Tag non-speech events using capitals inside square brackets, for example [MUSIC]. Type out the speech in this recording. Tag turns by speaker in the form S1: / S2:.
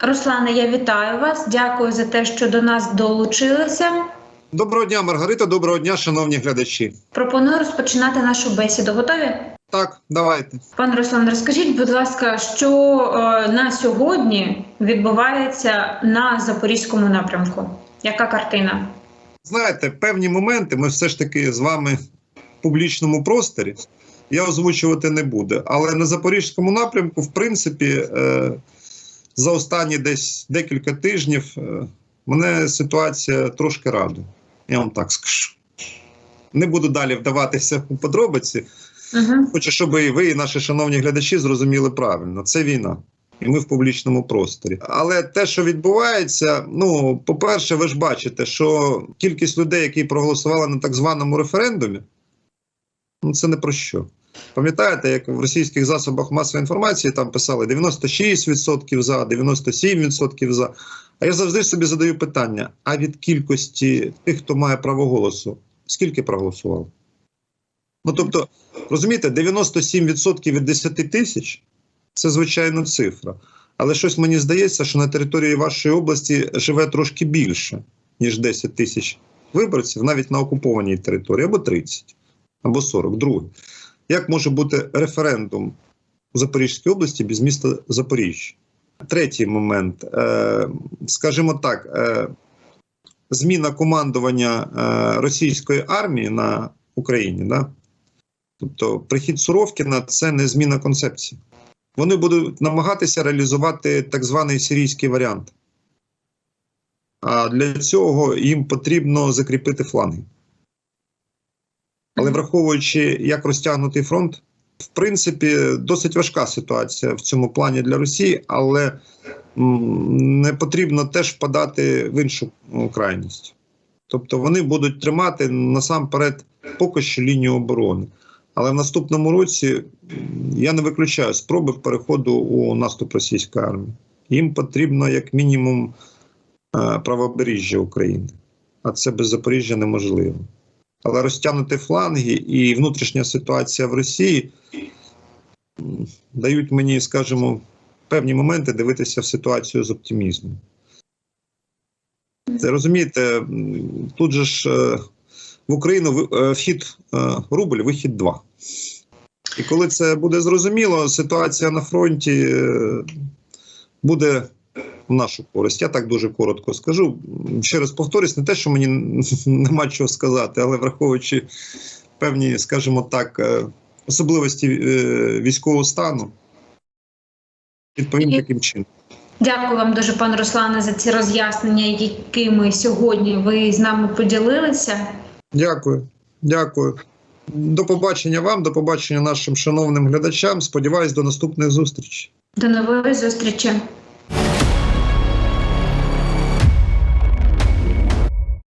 S1: Руслане, я вітаю вас. Дякую за те, що до нас долучилися.
S2: Доброго дня, Маргарита. Доброго дня, шановні глядачі.
S1: Пропоную розпочинати нашу бесіду. Готові?
S2: Так, давайте.
S1: Пане Руслан, розкажіть, будь ласка, що е, на сьогодні відбувається на запорізькому напрямку? Яка картина?
S2: Знаєте, певні моменти ми все ж таки з вами в публічному просторі. Я озвучувати не буду. Але на запорізькому напрямку, в принципі, е, за останні десь декілька тижнів е, мене ситуація трошки радує. Я вам так скажу. Не буду далі вдаватися у подробиці.
S1: Угу.
S2: Хочу, щоб і ви, і наші шановні глядачі, зрозуміли правильно. Це війна. І ми в публічному просторі. Але те, що відбувається, ну, по-перше, ви ж бачите, що кількість людей, які проголосували на так званому референдумі, ну це не про що. Пам'ятаєте, як в російських засобах масової інформації там писали 96% за, 97% за. А я завжди собі задаю питання: а від кількості тих, хто має право голосу, скільки проголосувало? Ну тобто, розумієте, 97% від 10 тисяч це звичайно цифра. Але щось мені здається, що на території вашої області живе трошки більше, ніж 10 тисяч виборців, навіть на окупованій території, або 30, або 40. Як може бути референдум у Запорізькій області без міста Запоріжжя? Третій момент, е, скажімо так, е, зміна командування е, російської армії на Україні. Да? Тобто прихід Суровкіна це не зміна концепції. Вони будуть намагатися реалізувати так званий сирійський варіант. А для цього їм потрібно закріпити фланги. Але враховуючи, як розтягнутий фронт, в принципі, досить важка ситуація в цьому плані для Росії, але не потрібно теж впадати в іншу крайність. Тобто вони будуть тримати насамперед поки що лінію оборони. Але в наступному році я не виключаю спроби переходу у наступ російської армії. Їм потрібно як мінімум е, правобережжя України, а це без Запоріжжя неможливо. Але розтягнути фланги і внутрішня ситуація в Росії дають мені, скажімо, певні моменти дивитися в ситуацію з оптимізмом. Це розумієте, тут же ж е, в Україну е, вхід е, рубль, вихід 2. І коли це буде зрозуміло, ситуація на фронті буде в нашу користь. Я так дуже коротко скажу. Ще раз повторюсь, не те, що мені [LAUGHS] нема чого сказати, але враховуючи певні, скажімо так, е, особливості е, військового стану, відповім таким чином.
S1: Дякую вам дуже, пане Руслане, за ці роз'яснення, якими сьогодні ви з нами поділилися.
S2: Дякую, дякую. До побачення вам, до побачення нашим шановним глядачам. Сподіваюсь, до наступних зустрічей.
S1: До нової зустрічі.